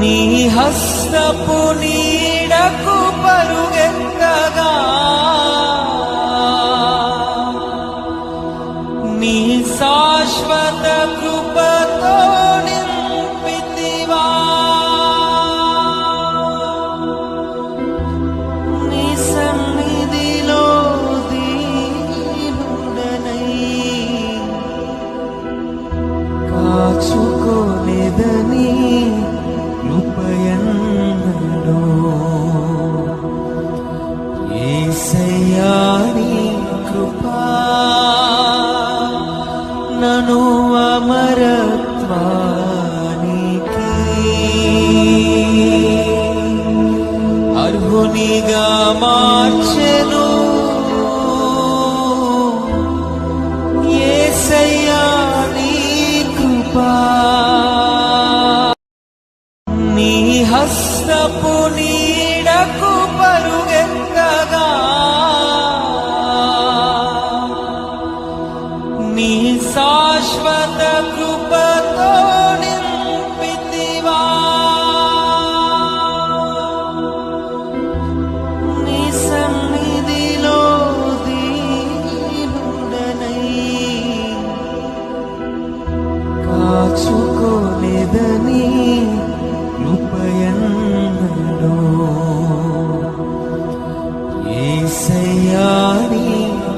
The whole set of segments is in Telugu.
నీ హస్తపు నీడకు పరుగెత్తగా. నీ శాశ్వత కృ నను అమరత్వానికి అర్హునిగా మార్చెను. యేసయ్యా నీ కృపా. నీ హస్తపు నీడకు పరుగెత్తగా. కాచుకోలేదని కృపయన్నడో ఏసయ్యాని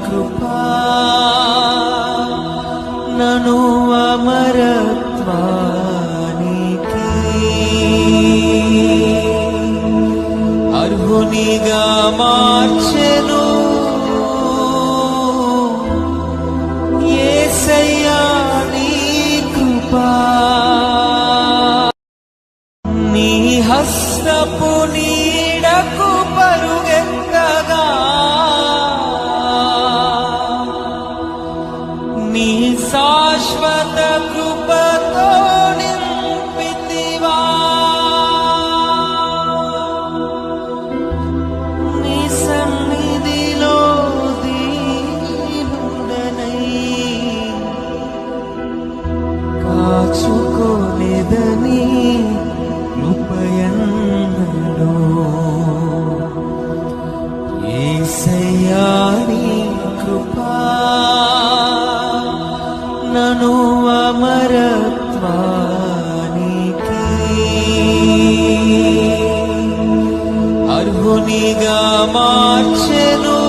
కృపా నను అమరత్వానికి. అర్హునిగా మార్చెను హస్తపు నీడకు పరుగెత్తగా నీ శాశ్వత కృపతో ను అమరత్వానికి అర్హునిగా మార్చెను.